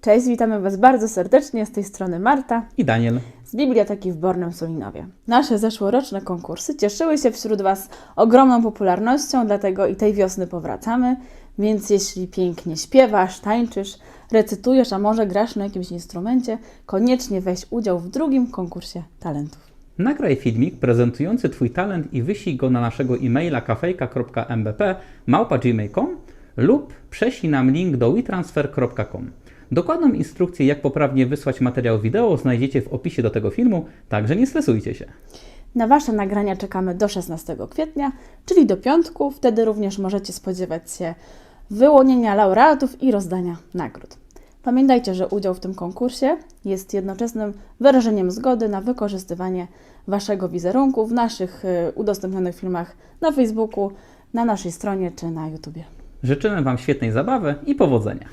Cześć, witamy Was bardzo serdecznie. Z tej strony Marta I Daniel. z Biblioteki w Bornem Sulinowie. Nasze zeszłoroczne konkursy cieszyły się wśród Was ogromną popularnością, dlatego i tej wiosny powracamy. Więc jeśli pięknie śpiewasz, tańczysz, recytujesz, a może grasz na jakimś instrumencie, koniecznie weź udział w drugim konkursie talentów. Nagraj filmik prezentujący Twój talent i wyślij go na naszego e-maila kafejka.mbp małpa.gmail.com lub prześlij nam link do wetransfer.com. Dokładną instrukcję, jak poprawnie wysłać materiał wideo znajdziecie w opisie do tego filmu, także nie stresujcie się. Na Wasze nagrania czekamy do 16 kwietnia, czyli do piątku. Wtedy również możecie spodziewać się wyłonienia laureatów i rozdania nagród. Pamiętajcie, że udział w tym konkursie jest jednoczesnym wyrażeniem zgody na wykorzystywanie Waszego wizerunku w naszych y, udostępnionych filmach na Facebooku, na naszej stronie czy na YouTubie. Życzymy Wam świetnej zabawy i powodzenia.